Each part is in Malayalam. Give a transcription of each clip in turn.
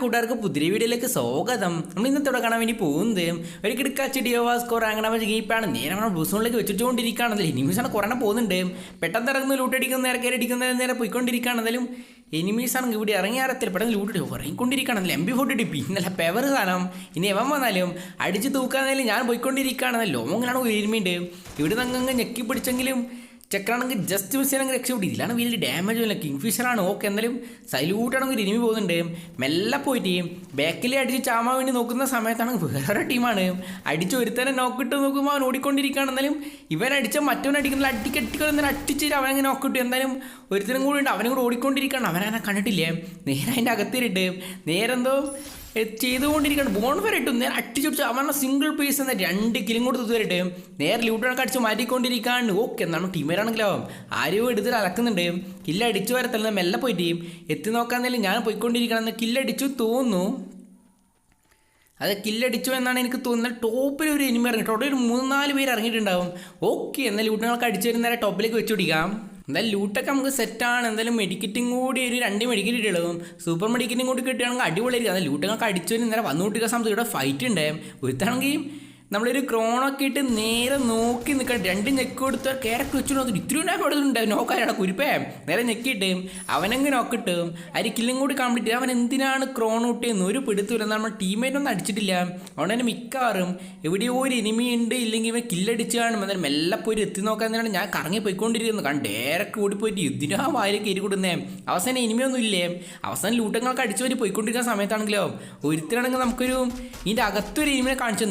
കൂട്ടുകാർക്ക് പുതിയ വീഡിയോയിലേക്ക് സ്വാഗതം. നമ്മൾ ഇന്നത്തോടെ കാണാൻ വേണ്ടി പോകുന്നത് ഒരു കിടക്കാച്ച് ഡിയോവാ സ്കോർ അങ്ങനെ ഗീപ്പാണ് നേരെ നമ്മൾ ബുസോണിലേക്ക് വെച്ചിട്ടുകൊണ്ടിരിക്കുകയാണെന്നല്ലേ എനിമീസാണ് കുറേ പോകുന്നുണ്ട്. പെട്ടെന്ന് ഇറങ്ങുന്ന ലൂട്ടടിക്കുന്ന നേരെ കയറി അടിക്കുന്ന നേരെ പോയിക്കൊണ്ടിരിക്കുകയാണെന്നാലും എനിമീസാണെങ്കിൽ ഇവിടെ ഇറങ്ങിയാറത്തിൽ പെട്ടെന്ന് ലൂട്ടിട്ട് ഇറങ്ങിക്കൊണ്ടിരിക്കുകയാണെന്നല്ലേ M B forty T P ഇന്നലെ പെവർ സാധനം. ഇനി എവൻ വന്നാലും അടിച്ച് തൂക്കാന്നാലും ഞാൻ പോയിക്കൊണ്ടിരിക്കുകയാണെന്നല്ലോ ലോങ്ങിലാണ് ഒരു എനിമിയുണ്ട് ഇവിടെ നിന്ന് അങ്ങ് ഞെക്കി പിടിച്ചെങ്കിലും ചെക്കാണെങ്കിൽ ജസ്റ്റ് മിസ് ചെയ്യണമെങ്കിൽ രക്ഷപ്പെട്ടി ഇതിലാണ് വലിയ ഡാമേജ് ഒന്നുമില്ല കിങ് ഫിഷറാണ് ഓക്കെ എന്തായാലും സൈലൂട്ടാണെങ്കിൽ ഒരു ഇനിമി പോകുന്നുണ്ട്. മെല്ലെ പോയിട്ട് ബാക്കിൽ അടിച്ച് ചാമാൻ വേണ്ടി നോക്കുന്ന സമയത്താണ് വേറെ ടീമാണ് അടിച്ച് ഒരുത്തനെ നോക്കിട്ട് നോക്കുമ്പോൾ അവൻ ഓടിക്കൊണ്ടിരിക്കുകയാണ്. എന്നാലും ഇവൻ അടിച്ച മറ്റവൻ അടിക്കുന്നില്ല അടിക്കട്ടിക്കൊന്നും അടിച്ചിട്ട് അവനങ്ങനെ നോക്കിട്ടു എന്തായാലും ഒരുത്തനും കൂടി ഉണ്ട്. അവനും കൂടെ ഓടിക്കൊണ്ടിരിക്കുകയാണ്. അവനെ കണ്ടിട്ടില്ലേ? നേരെ അതിന്റെ അകത്തിരിട്ട് നേരെന്തോ ചെയ്തുകൊണ്ടിരിക്കുകയാണ് ഇട്ടു നേരെ അടിച്ചുപിടിച്ച് അവരുടെ സിംഗിൾ പീസ് എന്ന രണ്ട് കിലും കൊടുത്ത് തരട്ടെ നേരെ ലൂട്ടണൊക്കെ അടിച്ച് മാറ്റിക്കൊണ്ടിരിക്കാണ്ട്. ഓക്കെ എന്നാണ് ടീമേരാണെങ്കിലാവും ആരും എടുത്തിട്ട് അലക്കുന്നുണ്ട്. കില്ലടിച്ചു വരത്തല്ല മെല്ലെ പോയിട്ട് എത്തി നോക്കാന്നല്ലേ ഞാൻ പോയിക്കൊണ്ടിരിക്കണം കില്ലടിച്ചു തോന്നുന്നു. അത് കില്ലടിച്ചു എന്നാണ് എനിക്ക് തോന്നുന്നത്. ടോപ്പിൽ ഒരു എനിമി ഇറങ്ങി. ടോട്ടൽ ഒരു മൂന്ന് നാല് പേര് ഇറങ്ങിയിട്ടുണ്ടാവും. ഓക്കെ എന്നാൽ ലൂട്ടുകളൊക്കെ അടിച്ചു വരുന്ന നേരെ ടോപ്പിലേക്ക് വെച്ചു പിടിക്കാം. എന്തായാലും ലൂട്ടൊക്കെ നമുക്ക് സെറ്റാണ് എന്തായാലും മെഡിക്കറ്റും കൂടി ഒരു രണ്ട് മെഡിക്കറ്റ് കിട്ടിയുള്ളതും സൂപ്പർ മെഡിക്കറ്റും കൂടി കിട്ടുകയാണെങ്കിൽ അടിപൊളിയായിരിക്കും. അത് ലൂട്ടൊക്കെ അടിച്ചു വരും നേരെ വന്നു കിട്ടുക സമയത്ത് ഇവിടെ ഫൈറ്റ് ഉണ്ട് ഒരുത്താണെങ്കിൽ നമ്മളൊരു ക്രോണൊക്കെ ഇട്ട് നേരെ നോക്കി നിൽക്കണം. രണ്ട് ഞെക്ക് കൊടുത്ത് കയറൊക്കെ വെച്ചു നോക്കി ഇത്രയും ഞാൻ കൊടുത്തിട്ടുണ്ട് നോക്കാനാണ് കുരുപ്പേ. നേരെ ഞെക്കിയിട്ട് അവനങ്ങ് നോക്കിട്ട് അരി കില്ലും കൂടി കംപ്ലീറ്റ് അവൻ എന്തിനാണ് ക്രോൺ കൂട്ടിയെന്ന് ഒരു പിടുത്തില്ല നമ്മൾ ടീമേറ്റ് ഒന്നും അടിച്ചിട്ടില്ല. അതുകൊണ്ട് തന്നെ മിക്കവാറും എവിടെയോ ഒരു എനിമി ഉണ്ട് ഇല്ലെങ്കിൽ ഇവൻ കില്ലടിച്ച് കാണും. എന്നാലും മെല്ലെ പോയി എത്തി നോക്കാൻ തന്നെയാണ് ഞാൻ കറങ്ങി പോയിക്കൊണ്ടിരിക്കുന്നത്. കാരണം ഡയറക്റ്റ് ഓടിപ്പോയിട്ട് ഇതിനാ വായിൽ കയറി കൊടുന്നേ അവസാനം എനിമിയൊന്നും ഇല്ലേ? അവസാനം ലൂട്ടങ്ങളൊക്കെ അടിച്ചു വരി പോയിക്കൊണ്ടിരിക്കുന്ന സമയത്താണെങ്കിലോ ഒരുത്തരാണെങ്കിൽ നമുക്കൊരു ഇതിന്റെ അകത്തൊരു എനിമിനെ കാണിച്ചു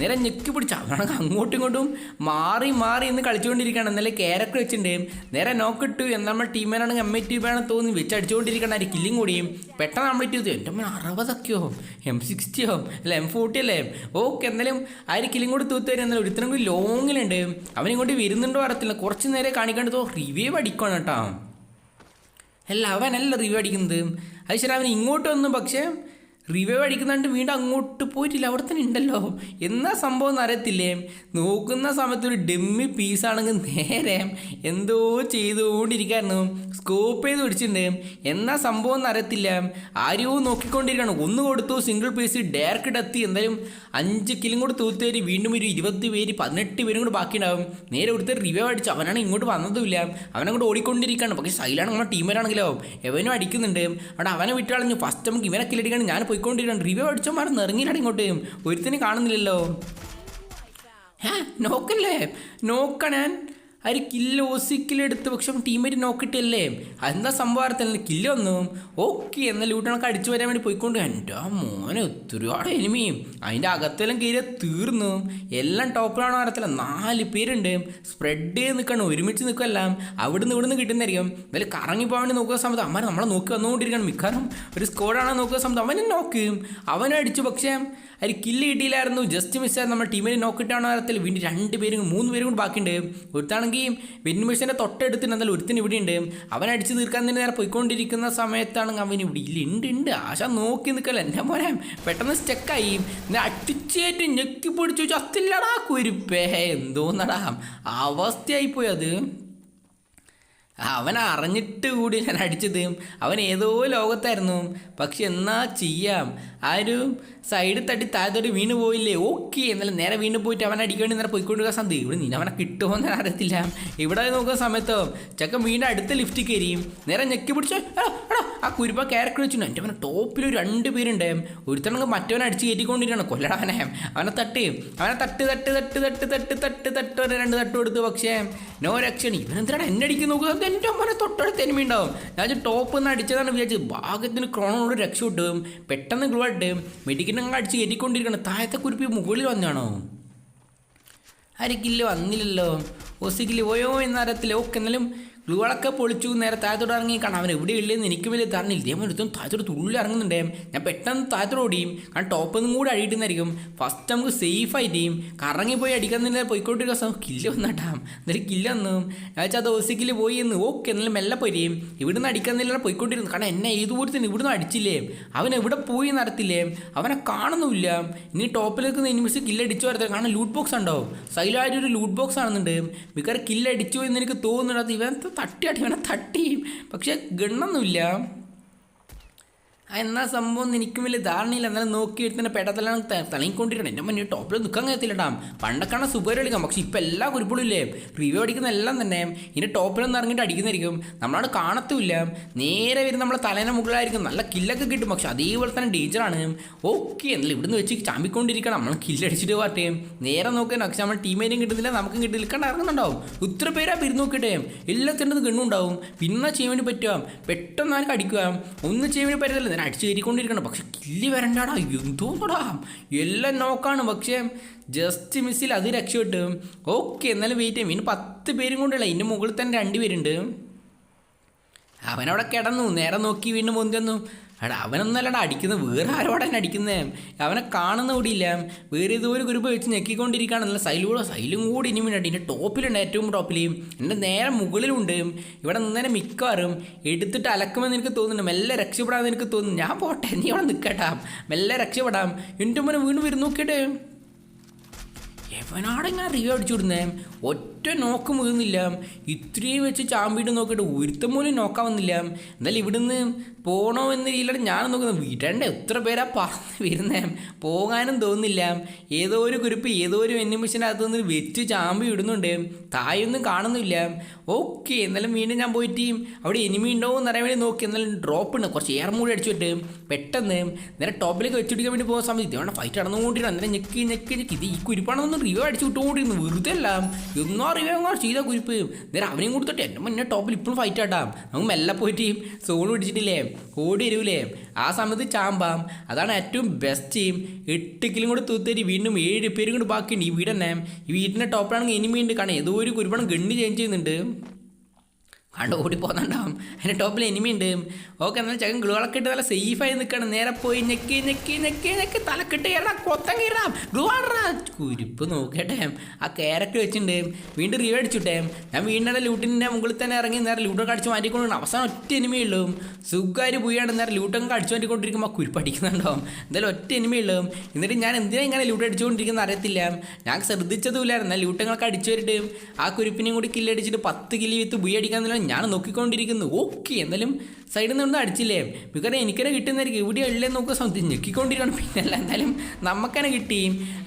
നേരെ ഞെക്കി പിടിച്ച. അവനാണെങ്കിൽ അങ്ങോട്ടും ഇങ്ങോട്ടും മാറി മാറി ഇന്ന് കളിച്ചുകൊണ്ടിരിക്കുകയാണ്. എന്നാലും ക്യാരക്ടർ വെച്ചിട്ടുണ്ട്. നേരെ നോക്കിട്ടു എന്നാൽ നമ്മൾ ടീമിനാണെങ്കിൽ എം ഐ ടി വേണം തോന്നി. വെച്ച് അടിച്ചുകൊണ്ടിരിക്കണം ഒരു കില്ലിങ് കൂടിയും പെട്ടെന്ന് നമ്മൾ ചെയ്തു എന്റെ അമ്മ അറുപതൊക്കെയോ എം സിക്സ്റ്റിയോ അല്ല? എം ഫോർട്ടി അല്ലേ? ഓക്കെ എന്നാലും ആ ഒരു കൂടി തൂത്ത് തരും? എന്നാലും ഒരുത്തരം കൂടി ലോങ്ങിലുണ്ട് അവനിങ്ങോട്ട് വരുന്നുണ്ടോ അറിയത്തില്ല. കുറച്ച് നേരെ കാണിക്കേണ്ടതോ റിവ്യൂ അടിക്കണം കേട്ടോ. അല്ല അവനല്ല റിവ്യൂ അടിക്കുന്നത്. അത് ശരി അവൻ ഇങ്ങോട്ട് വന്നു. പക്ഷേ റിവ്യൂ അടിക്കുന്നുണ്ട് വീണ്ടും അങ്ങോട്ട് പോയിട്ടില്ല. അവിടെ തന്നെ ഉണ്ടല്ലോ. എന്നാ സംഭവം എന്ന് അറിയത്തില്ലേ? നോക്കുന്ന സമയത്ത് ഒരു ഡെമ്മി പീസാണെങ്കിൽ നേരെ എന്തോ ചെയ്തുകൊണ്ടിരിക്കായിരുന്നു. സ്കോപ്പ് ചെയ്ത് പിടിച്ചിട്ടുണ്ട്. എന്നാ സംഭവം എന്ന് അറിയത്തില്ല. ആരോ നോക്കിക്കൊണ്ടിരിക്കുകയാണ്. ഒന്ന് കൊടുത്തു സിംഗിൾ പീസ് ഡയറക്റ്റ് എത്തി എന്തായാലും അഞ്ച് കിലും കൂടെ തൂത്തേരി വീണ്ടും ഒരു ഇരുപത് പേര് പതിനെട്ട് പേരും കൂടെ ബാക്കിയുണ്ടാവും. നേരെ കൊടുത്ത് റിവൈവ് അടിച്ചു അവനാണ് ഇങ്ങോട്ട് വന്നതുമില്ല. അവനങ്ങോട്ട് ഓടിക്കൊണ്ടിരിക്കുകയാണ്. പക്ഷേ സൈലാണ് നമ്മുടെ ടീമിലാണെങ്കിലോ എവനും അടിക്കുന്നുണ്ട്. അവിടെ അവനെ വിട്ടുകളഞ്ഞു. ഫസ്റ്റ് നമുക്ക് ഇവനെ കില്ലടിക്കാണ് ഞാൻ പോയിക്കൊണ്ടിരിക്കുകയാണ്. റിവ്യൂ അടിച്ചോ ഇറങ്ങിയില്ല ഇങ്ങോട്ടേയും ഇങ്ങോട്ട്. ഒരുത്തിനെ കാണുന്നില്ലല്ലോ. ഏ നോക്കല്ലേ? നോക്കണാൻ ഒരു കില്ല് ഓസിക്കിലെടുത്ത് പക്ഷെ ടീമേറ്റ് നോക്കിയിട്ടല്ലേ എന്താ സംഭവത്തില്ല കില്ല് വന്നു. ഓക്കെ എന്നാൽ ലൂട്ടണൊക്കെ അടിച്ചു വരാൻ വേണ്ടി പോയിക്കൊണ്ട് എന്റെ മോനെ ഒരുപാട് എനിമിയും അതിന്റെ അകത്തെല്ലാം കീഴെ തീർന്നു. എല്ലാം ടോപ്പിലാണോ അറിയത്തില്ല നാല് പേരുണ്ട്. സ്പ്രെഡ് ചെയ്ത് നിൽക്കണം ഒരുമിച്ച് നിൽക്കുമല്ല അവിടുന്ന് ഇവിടുന്ന് കിട്ടുന്നതായിരിക്കും. എന്തായാലും കറങ്ങി പോകാൻ വേണ്ടി നോക്കുന്ന സമയത്ത് അമ്മ നമ്മളെ നോക്കി വന്നുകൊണ്ടിരിക്കണം മിക്കാറും ഒരു സ്കോഡാണോ നോക്കുന്ന സമയത്ത് അവനെ നോക്കും അവനെ അടിച്ചു. പക്ഷേ അതിൽ കില്ല് കിട്ടിയില്ലായിരുന്നു. ജസ്റ്റ് മിസ്സായിരുന്നു നമ്മുടെ ടീമിൽ നോക്കിയിട്ടാണോ അറിയത്തില്ല വീണ്ടും രണ്ട് പേരും മൂന്ന് പേരും കൂടി ബാക്കിയുണ്ട്. ഒരുത്താണെങ്കിൽ വെന്നുമിഷന്റെ തൊട്ടടുത്ത് എന്തായാലും ഒരുത്തിന് ഇവിടെ ഉണ്ട്. അവൻ അടിച്ച് തീർക്കാൻ തന്നെ നേരെ പോയിക്കൊണ്ടിരിക്കുന്ന സമയത്താണ് അവൻ ഇവിടെ. ഇല്ല ഉണ്ട് ഉണ്ട്. ആശ നോക്കി നിൽക്കല്ല. എന്റെ മോനെ പെട്ടെന്ന് സ്റ്റക്കായി അടിച്ചേറ്റ് ഞെക്കി പിടിച്ചു ചത്തില്ലടാ കുരുപ്പേ. എന്തോന്നടാ. അവസ്ഥയായിപ്പോയി അത്. അവൻ അറിഞ്ഞിട്ട് കൂടി ഞാൻ അടിച്ചത് അവൻ ഏതോ ലോകത്തായിരുന്നു. പക്ഷെ എന്നാ ചെയ്യാം? ആരും ഒരു സൈഡ് തട്ടി താഴത്തോട്ട് വീണ് പോയില്ലേ? ഓക്കെ എന്നാലും നേരെ വീണ് പോയിട്ട് അവൻ അടിക്കേണ്ടി നേരെ പോയിക്കൊണ്ടിരിക്കാൻ സന്ധി ഇവിടെ നീ അവനെ കിട്ടുമോ എന്ന് അറിയത്തില്ല. ഇവിടെ നോക്കുന്ന സമയത്തോ ചക്കൻ വീണ്ടും അടുത്ത ലിഫ്റ്റ് കയറിയും നേരെ ഞെക്കി പിടിച്ചോ ആ കുരുപ്പ ക്യാരക്ടർ വെച്ചു എന്റെ അവനെ ടോപ്പിൽ ഒരു രണ്ട് പേരുണ്ട്. ഒരുത്തണെങ്കിൽ മറ്റവനെ അടിച്ച് കയറ്റിക്കൊണ്ടിരിക്കണം കൊല്ലടവനെ അവനെ. തട്ടി. അവനെ തട്ട് തട്ട് തട്ട് തട്ട് തട്ട് തട്ട് തട്ട് രണ്ട് തട്ട് കൊടുത്തു. പക്ഷേ നോ രക്ഷണി ഇവനെന്തിനാണ് എന്നെ അടിക്കുന്ന നോക്കുക എന്റെ അമ്മനെ തൊട്ടടുത്ത് എനിമി ഉണ്ടാവും. ഞാൻ ടോപ്പ് നിന്ന് അടിച്ചതാണ് വിചാരിച്ചത് ഭാഗത്തിന് ക്രോണോട് രക്ഷ കിട്ടും പെട്ടെന്ന് ഗ്ലൂ ആയിട്ട് മെഡിക്കിനങ്ങ് അടിച്ച് കയറ്റിക്കൊണ്ടിരിക്കണം താഴത്തെ കുരുപ്പി മുകളിൽ വന്നാണോ ആരിക്കില്ല വന്നില്ലല്ലോ. ഒസിക്കില്ല ഓയോ എന്നറിയത്തില്ല ഓക്കെ എന്നാലും ഗ്ലൂകളൊക്കെ പൊളിച്ചു നേരെ താഴത്തോട് ഇറങ്ങി കാരണം അവൻ എവിടെ ഇല്ലെന്ന് എനിക്ക് വലിയ തരണില്ല ഇതേ ഒരുത്തും താഴത്തോട് തുള്ളി ഇറങ്ങുന്നുണ്ടേ. ഞാൻ പെട്ടെന്ന് താഴത്തോട് ഓടിയും. കാരണം ടോപ്പിൽ നിന്നും കൂടി അടിയിട്ടുന്നായിരിക്കും ഫസ്റ്റ് നമുക്ക് സേഫ് ആയിട്ടേയും കറങ്ങി പോയി തന്നെ പോയിക്കൊണ്ടിരിക്കുന്ന സമയം കില്ല് വന്നിട്ടാം എന്നിട്ട് കില്ല് വന്നു. ഞാൻ വെച്ചാൽ ഓസിക്കിൽ പോയി എന്ന് ഓക്കെ എന്നാലും മെല്ലെ പോരും ഇവിടുന്ന് അടിക്കുന്നില്ല പോയിക്കൊണ്ടിരുന്നു. കാരണം എന്നെ ഏതുപോലത്തിന് ഇവിടുന്ന് അടിച്ചില്ലേ? അവൻ എവിടെ പോയി നടത്തില്ലേ അവനെ കാണുന്നുമില്ല. ഇനി ടോപ്പിലേക്ക് എനിമിസ് കില്ലടിച്ചു വരത്തില്ല. കാരണം ലൂട്ട് ബോക്സ് ഉണ്ടോ? സൈലായിട്ട് ഒരു ലൂട്ട് ബോക്സ് ആണെന്നുണ്ട്. മിക്കവാറും കില്ലടിച്ചു എന്ന് എനിക്ക് തോന്നുന്നുണ്ട്. അത് ഇവൻ തട്ടി അടി വേണം തട്ടി. പക്ഷെ ഗണ്ണൊന്നുമില്ല. എന്നാ സംഭവം എനിക്കും വലിയ ധാരണയില്ല. എന്നാലും നോക്കിയിട്ട് തന്നെ പെടത്തലാണ് തളങ്ങിക്കൊണ്ടിരിക്കണം. എന്റെ മുന്നേ ടോപ്പിൽ നിൽക്കാൻ കഴിയത്തില്ലടാം. പണ്ടൊക്കെയാണ് സുബേർ കളിക്കാം പക്ഷെ ഇപ്പം എല്ലാ കുരുപ്പുകളും ഇല്ലേ റിവ്യൂ അടിക്കുന്ന എല്ലാം തന്നെ ഇതിന്റെ ടോപ്പിലൊന്നും ഇറങ്ങിയിട്ട് അടിക്കുന്നതായിരിക്കും. നമ്മളവിടെ കാണത്തുമില്ല. നേരെ വരും നമ്മളെ തലേനെ മുകളിലായിരിക്കും. നല്ല കില്ലൊക്കെ കിട്ടും. പക്ഷെ അതേപോലെ തന്നെ ഡേഞ്ചറാണ് ഓക്കെ എന്നാലും ഇവിടുന്ന് വെച്ച് ചാമ്പിക്കൊണ്ടിരിക്കണം. നമ്മൾ കില്ലടിച്ചിട്ട് പാട്ടേ നേരെ നോക്കാൻ പക്ഷെ നമ്മൾ ടീമേനും കിട്ടുന്നില്ല. നമുക്കും കിട്ടില്ല. കണ്ട ഇറങ്ങുന്നുണ്ടാവും. ഇത്ര പേരാ പിരി നോക്കിയിട്ടേ. എല്ലാത്തിന്റെ ഗണ്ണുണ്ടാവും. പിന്നെ ചെയ്യാൻ വേണ്ടി പറ്റുക പെട്ടെന്ന് ആർക്ക് അടിക്കുക. ഒന്നും ചെയ്യാൻ വേണ്ടി പറ്റത്തില്ല. ഞാൻ അടിച്ചു കയറിക്കൊണ്ടിരിക്കണം പക്ഷെ കില്ലി വരണ്ടാടാ. എന്തോടാ എല്ലാം നോക്കാണ്. പക്ഷേ ജസ്റ്റ് മിസ്സിൽ അത് രക്ഷപ്പെട്ടു. ഓക്കെ എന്നാലും വെയിറ്റ് ചെയ്യും. ഇനി പത്ത് പേരും കൊണ്ടുള്ള ഇതിന്റെ മുകളിൽ തന്നെ രണ്ട് പേരുണ്ട്. അവനവിടെ കിടന്നു. നേരെ നോക്കി വീണ്ടും പൊന്തിന്നു എടാ അവനൊന്നല്ലടാ അടിക്കുന്നത്. വേറെ ആരോടാണ് അടിക്കുന്നേ. അവനെ കാണുന്ന കൂടിയില്ല വേറെ ഇതുപോലെ ഗ്രൂപ്പ് വെച്ച് ഞെക്കിക്കൊണ്ടിരിക്കുകയാണ്. നല്ല സൈലൂടെ സൈലും കൂടി ഇനി വേണ്ടി എന്റെ ടോപ്പിലുണ്ട് ഏറ്റവും ടോപ്പിൽ എന്റെ നേരെ മുകളിലുണ്ട്. ഇവിടെ നിന്നേനെ മിക്കവാറും എടുത്തിട്ട് അലക്കുമെന്ന് എനിക്ക് തോന്നുന്നു മെല്ലെ രക്ഷപ്പെടാമെന്ന് എനിക്ക് തോന്നുന്നു ഞാൻ പോട്ടെ നീ അവിടെ നിൽക്കട്ടാ മെല്ലെ രക്ഷപ്പെടാം. എന്റെ മുന്നേ വീണ് വരും നോക്കിയിട്ട്. എവനാടെങ്ങനെ റിവ്യൂ അടിച്ചു വിടുന്നേ ഒറ്റ നോക്ക് മുഴുന്നില്ല. ഇത്രയും വെച്ച് ചാമ്പിയിട്ട് നോക്കിയിട്ട് ഒരുത്തം പോലും നോക്കാൻ വന്നില്ല. എന്നാലും ഇവിടുന്ന് പോകണോ എന്ന രീതിയിലാണ് ഞാൻ നോക്കുന്നത് വിടണ്ട എത്ര പേരാ പറഞ്ഞ് വരുന്നേ? പോകാനും തോന്നുന്നില്ല. ഏതോ ഒരു കുരുപ്പ് ഏതോ ഒരു അകത്ത് നിന്ന് വെച്ച് ചാമ്പി ഇടുന്നുണ്ട്. തായൊന്നും കാണുന്നില്ല. ഓക്കെ എന്നാലും വീണ്ടും ഞാൻ പോയിട്ട് അവിടെ എനിമി ഉണ്ടോ എന്ന് വേണ്ടി നോക്കി. എന്നാലും ഡ്രോപ്പ് ഉണ്ട്. കുറച്ച് എയർ മൂടി അടിച്ചിട്ട് പെട്ടെന്ന് നേരെ ടോപ്പിലേക്ക് വെച്ചിടിക്കാൻ വേണ്ടി പോകുന്ന സമയത്ത് ഇതേണ്ട ഫൈറ്റ് നടന്നുകൊണ്ടിരിക്കണം അന്നേരം ഞെക്കി ഞെക്കി ഞെക്കി. ഇത് ഈ കുരിപ്പാണെന്നൊന്നും റിവ്യൂ അടിച്ചു വിട്ടുകൊണ്ടിരുന്നു. വെറുതെ അല്ല. എന്നോ അറിയാൻ ചെയ്ത കുരിപ്പ്. നേരെ അവനെയും കൊടുത്തിട്ട് എന്റെ മുന്നേ ടോപ്പിൽ ഇപ്പോഴും ഫൈറ്റ് ആട്ടാം. നമുക്ക് മെല്ലെ പോയിട്ട് സോൺ പിടിച്ചിട്ടില്ലേ? ഓടി വരൂലേ? ആ സമയത്ത് ചാമ്പാം. അതാണ് ഏറ്റവും ബെസ്റ്റ് ടീം എട്ടിക്കലും കിലും കൂടെ തൂത്തേരി വീണ്ടും ഏഴ് പേരും കൂടെ ബാക്കിയുണ്ട്. ഈ വീട് തന്നെ ഈ വീടിന്റെ ടോപ്പിലാണെങ്കിൽ എനിമി ഉണ്ട് കാരണം ഏതോ ഒരു കുരുപ്പണം ഗണ്ണ് ചേഞ്ച് ചെയ്യുന്നുണ്ട്. കണ്ട് ഓടി പോകുന്നുണ്ടാവും അതിന്റെ ടോപ്പിൽ എനിമി ഉണ്ട് ഓക്കെ എന്നാൽ ചകൻ ഗ്ലുകളൊക്കെ ഇട്ട് നല്ല സേഫായി നിൽക്കണം നേരെ പോയി ഞെക്കി ഞെക്കി ഞെക്കി ഞെക്കി. തലക്കിട്ട് കയറാം കൊത്തം കയറാം ഗ്ലൂ ആടാ കുരിപ്പ് നോക്കട്ടെ. ആ ക്യാരറ്റ് വെച്ചിട്ടുണ്ട്. വീണ്ടും റിവ് അടിച്ചുട്ടേ. ഞാൻ വീണ്ടും ലൂട്ടിന്റെ മുകളിൽ തന്നെ ഇറങ്ങി നേരെ ലൂട്ടൊക്കെ അടിച്ച് മാറ്റിക്കൊണ്ടിരുന്നു അവസാനം ഒറ്റ എനിമി ഉള്ളൂ. സുഖാര് പോയാണ് നേരെ ലൂട്ടൊക്കെ അടിച്ചു മാറ്റിക്കൊണ്ടിരിക്കുമ്പോൾ കുരിപ്പ് അടിക്കുന്നുണ്ടാവും. എന്തായാലും ഒറ്റ എനിമി എന്നിട്ട് ഞാൻ എന്തിനാ ഇങ്ങനെ ലൂട്ട് അടിച്ചുകൊണ്ടിരിക്കുന്നത് അറിയത്തില്ല. ഞാൻ ശ്രദ്ധിച്ചതുമില്ലായിരുന്നു. ലൂട്ടങ്ങളൊക്കെ അടിച്ചു വരിട്ട്. ആ കുരിപ്പിനെയും കൂടി കില്ലടിച്ചിട്ട് പത്ത് കില്ലി വിത്ത് ബുയി അടിക്കാൻ ഞാൻ നോക്കിക്കൊണ്ടിരിക്കുന്നു. ഓക്കെ എന്തായാലും സൈഡിൽ നിന്നൊന്നും അടിച്ചില്ലേ? മിക്കവാറും എനിക്കന്നെ കിട്ടുന്നതായിരിക്കും. ഇവിടെ ഉള്ളേ നോക്കുക സംതിങ് ഞെക്കിക്കൊണ്ടിരിക്കണം പിന്നെ അല്ല എന്തായാലും നമുക്കന്നെ കിട്ടി.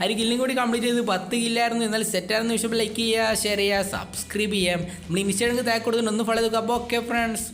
ഒരു കില്ലും കൂടി കംപ്ലീറ്റ് ചെയ്ത്. പത്ത് കില്ലായിരുന്നു എന്നാലും സെറ്റായിരുന്നു വിഷയം ലൈക്ക് ചെയ്യുക ഷെയർ ചെയ്യുക സബ്സ്ക്രൈബ് ചെയ്യാം നമ്മൾ ഇൻസ്റ്റാഗ്രാമിൽ താഴെ കൊടുത്തിട്ട് ഒന്ന് ഫോളോ ചെയ്തു. അപ്പോൾ ഓക്കെ ഫ്രണ്ട്സ്